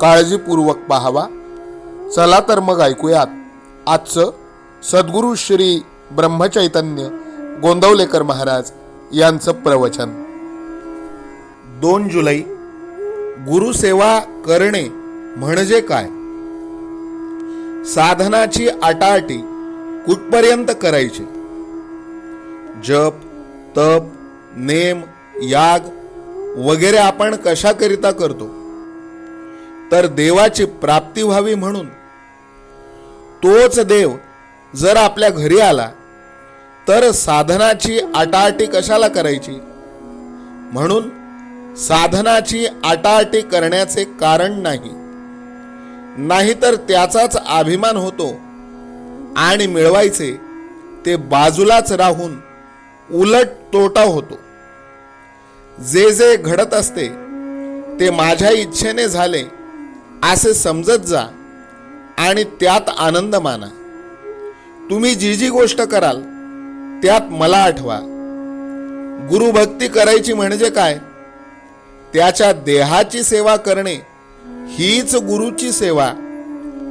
काळजीपूर्वक पाहावा. चला तर मग ऐकूयात. आजचं सद्गुरू श्री ब्रह्मचैतन्य गोंदवलेकर महाराज यांचं प्रवचन. दोन जुलै गुरुसेवा करणे म्हणजे काय? साधनाची आटाआटी कुठपर्यंत करायची? जप तप नेम याग वगैरे आपण कशाकरिता करतो? तर देवाची प्राप्ती व्हावी म्हणून. तोच देव जर आपल्या घरी आला तर साधनाची आटाआटी कशाला करायची? म्हणून साधनाची आटाआटी करण्याचे कारण नाही. नाहीतर त्याचाच अभिमान होतो आणि मिळवायचे ते बाजूलाच राहून उलट तोटा होतो. जे जे घडत असते ते माझ्या इच्छेने झाले असे समजत जा आणि त्यात आनंद माना. तुम्ही जी जी गोष्ट कराल त्यात मला आठवा. गुरुभक्ती करायची म्हणजे काय? त्याच्या देहाची सेवा करणे हीच गुरुची सेवा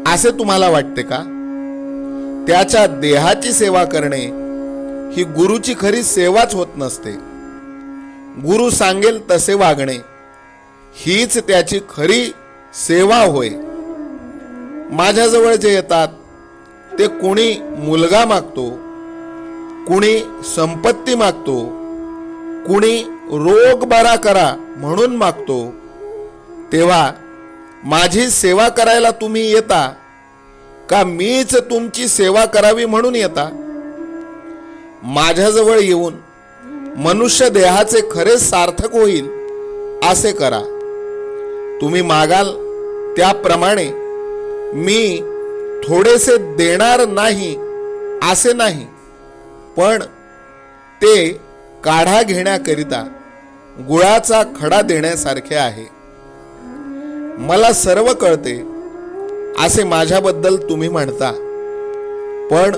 असे तुम्हाला वाटते का? त्याच्या देहाची सेवा करणे ही गुरुची खरी सेवाच होत नसते. गुरु सांगेल तसे वागणे हीच त्याची खरी सेवा होय. माझ्याजवळ जे येतात ते कुणी मुलगा मागतो कुणी संपत्ती मागतो कुणी रोग बरा करा म्हणून मागतो तेव्हा माझी सेवा करायला तुम्ही येता का मीच तुमची सेवा करावी म्हणून येता? माझ्याजवळ येऊन मनुष्य देहाचे खरे सार्थक होईल असे करा. तुम्ही मागाल त्याप्रमाणे मी थोडेसे देणार नाही असे नाही पण ते काढा घेण्याकरिता गुळाचा खडा देण्यासारखे आहे. मला सर्व कळते असे माझ्याबद्दल तुम्ही म्हणता पण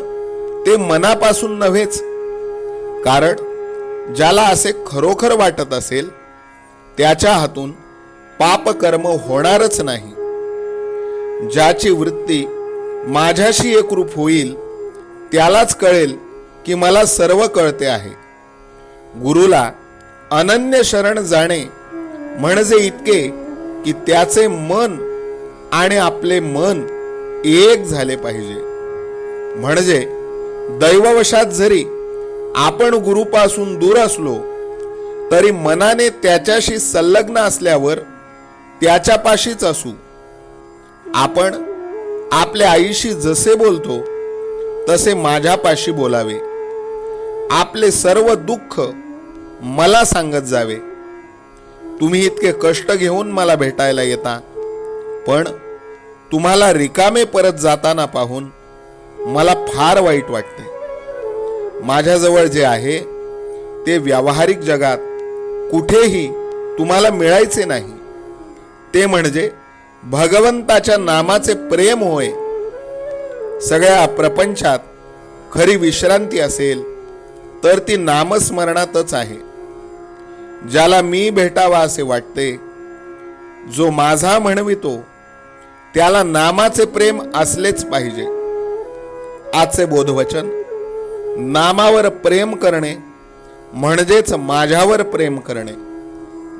ते मनापासून नव्हेच कारण ज्याला असे खरोखर वाटत असेल त्याच्या हातून पापकर्म होणारच नाही. ज्याची वृत्ती माझ्याशी एकरूप होईल त्यालाच कळेल की मला सर्व कळते आहे. गुरुला अनन्य शरण जाणे म्हणजे इतके की त्याचे मन आणि आपले मन एक झाले पाहिजे. म्हणजे दैववशात जरी आपण गुरुपासून दूर असलो तरी मनाने त्याच्याशी संलग्न असल्यावर त्याच्यापाशीच असू. आपण आपल्या आईशी जसे बोलतो तसे माझ्यापाशी बोलावे. आपले सर्व दुःख मला सांगत जावे. तुम्ही इतके कष्ट घेऊन मला भेटायला येता पण तुम्हाला रिकामे परत जाताना पाहून मला फार वाईट वाटते. माझ्याजवळ जे आहे ते व्यावहारिक जगात कुठेही तुम्हाला मिळायचे नाही. ते म्हणजे भगवंताच्या नामाचे प्रेम होय. सगळ्या प्रपंचात खरी विश्रांती असेल तर ती नामस्मरणातच आहे. ज्याला मी भेटावा असे वाटते जो माझा म्हणवितो त्याला नामाचे प्रेम असलेच पाहिजे. आजचे बोधवचन नामावर प्रेम करणे म्हणजेच माझ्यावर प्रेम करणे.